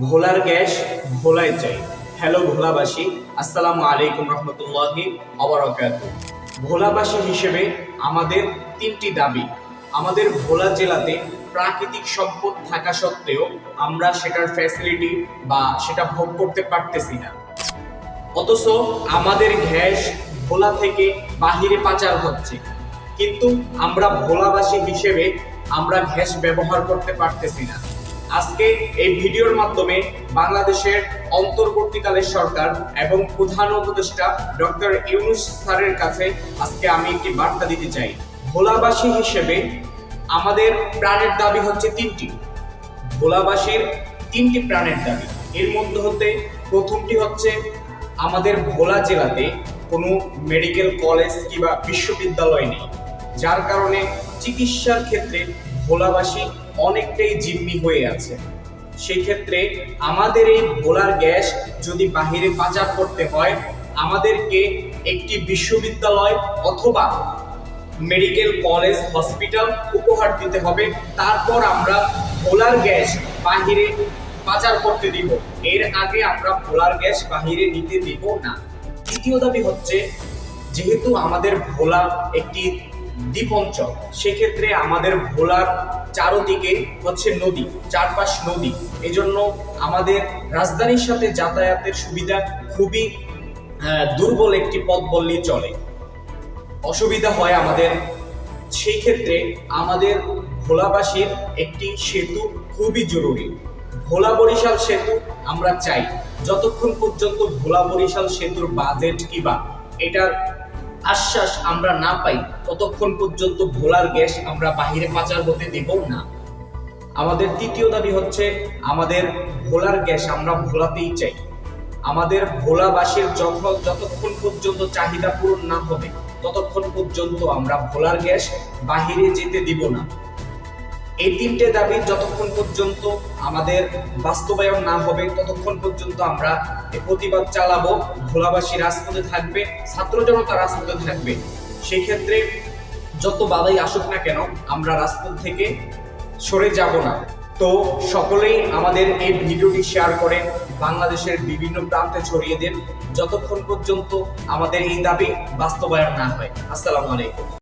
ভোলার গ্যাস ভোলায় চাই। হ্যালো ভোলাবাসী, আসসালামু আলাইকুম রহমতুল্লাহি অবরাকাত ভোলাবাসী হিসেবে আমাদের তিনটি দাবি। আমাদের ভোলা জেলাতে প্রাকৃতিক সম্পদ থাকা সত্ত্বেও আমরা সেটার ফ্যাসিলিটি বা সেটা ভোগ করতে পারতেছি না। অথচ আমাদের গ্যাস ভোলা থেকে বাহিরে পাচার হচ্ছে। কিন্তু আমরা ভোলাবাসী হিসেবে আমরা গ্যাস ব্যবহার করতে পারতেছি না। আজকে এই ভিডিওর মাধ্যমে বাংলাদেশের অন্তর্বর্তীকালে সরকার এবং প্রধান উপদেষ্টা ডক্টর ইউনুস স্যারের কাছে আজকে আমি একটি বার্তা দিতে চাই। ভোলাবাসী হিসেবে আমাদের প্রাণের দাবি হচ্ছে তিনটি। ভোলাবাসীর তিনটি প্রাণের দাবি। এর মধ্যে হতে প্রথমটি হচ্ছে আমাদের ভোলা জেলাতে কোনো মেডিকেল কলেজ কিংবা বিশ্ববিদ্যালয় নেই। যার কারণে চিকিৎসার ক্ষেত্রে ভোলাবাসী অনেকটাই জিম্মি হয়ে আছে। সেই ক্ষেত্রে আমাদের এই ভোলার গ্যাস যদি বাহিরে পাচার করতে হয়, আমাদেরকে একটি বিশ্ববিদ্যালয় অথবা মেডিকেল কলেজ, হসপিটাল উপহার দিতে হবে। তারপর আমরা ভোলার গ্যাস বাহিরে পাচার করতে দিব। এর আগে আমরা ভোলার গ্যাস বাহিরে নিতে দিব না। দ্বিতীয় দাবি হচ্ছে, যেহেতু আমাদের ভোলা একটি দ্বীপ অঞ্চল সেক্ষেত্রে আমাদের ভোলার চারোদিকে হচ্ছে নদী, চারপাশ নদী। এজন্য আমাদের রাজধানীর সাথে যাতায়াতের সুবিধা খুবই দুর্বল একটি পথ বললেই চলে। অসুবিধা হয় আমাদের, সেই ক্ষেত্রে আমাদের ভোলাবাসীর একটি সেতু খুবই জরুরি। ভোলা বরিশাল সেতু আমরা চাই। যতক্ষণ পর্যন্ত ভোলা বরিশাল সেতুর বাজেট কিবা এটার আশ্বাস আমরা না পাই, ততক্ষণ পর্যন্ত ভোলার গ্যাস আমরা বাহিরে পাচার হতে দেব না। আমাদের তৃতীয় দাবি হচ্ছে, আমাদের ভোলার গ্যাস আমরা ভোলাতেই চাই। আমাদের ভোলাবাসীর যখন যতক্ষণ পর্যন্ত চাহিদা পূরণ না হবে, ততক্ষণ পর্যন্ত আমরা ভোলার গ্যাস বাহিরে যেতে দিব না। এই তিনটে দাবি যতক্ষণ পর্যন্ত আমাদের বাস্তবায়ন না হবে, ততক্ষণ পর্যন্ত আমরা প্রতিবাদ চালাবো, ভোলাবাসী রাজপথে থাকবে, ছাত্র জনতা রাজপথে থাকবে। সেই ক্ষেত্রে যত বাধাই আসুক না কেন, আমরা রাজপথ থেকে সরে যাব না। তো সকলেই আমাদের এই ভিডিওটি শেয়ার করে বাংলাদেশের বিভিন্ন প্রান্তে ছড়িয়ে দেন, যতক্ষণ পর্যন্ত আমাদের এই দাবি বাস্তবায়ন না হয়। আসসালামু আলাইকুম।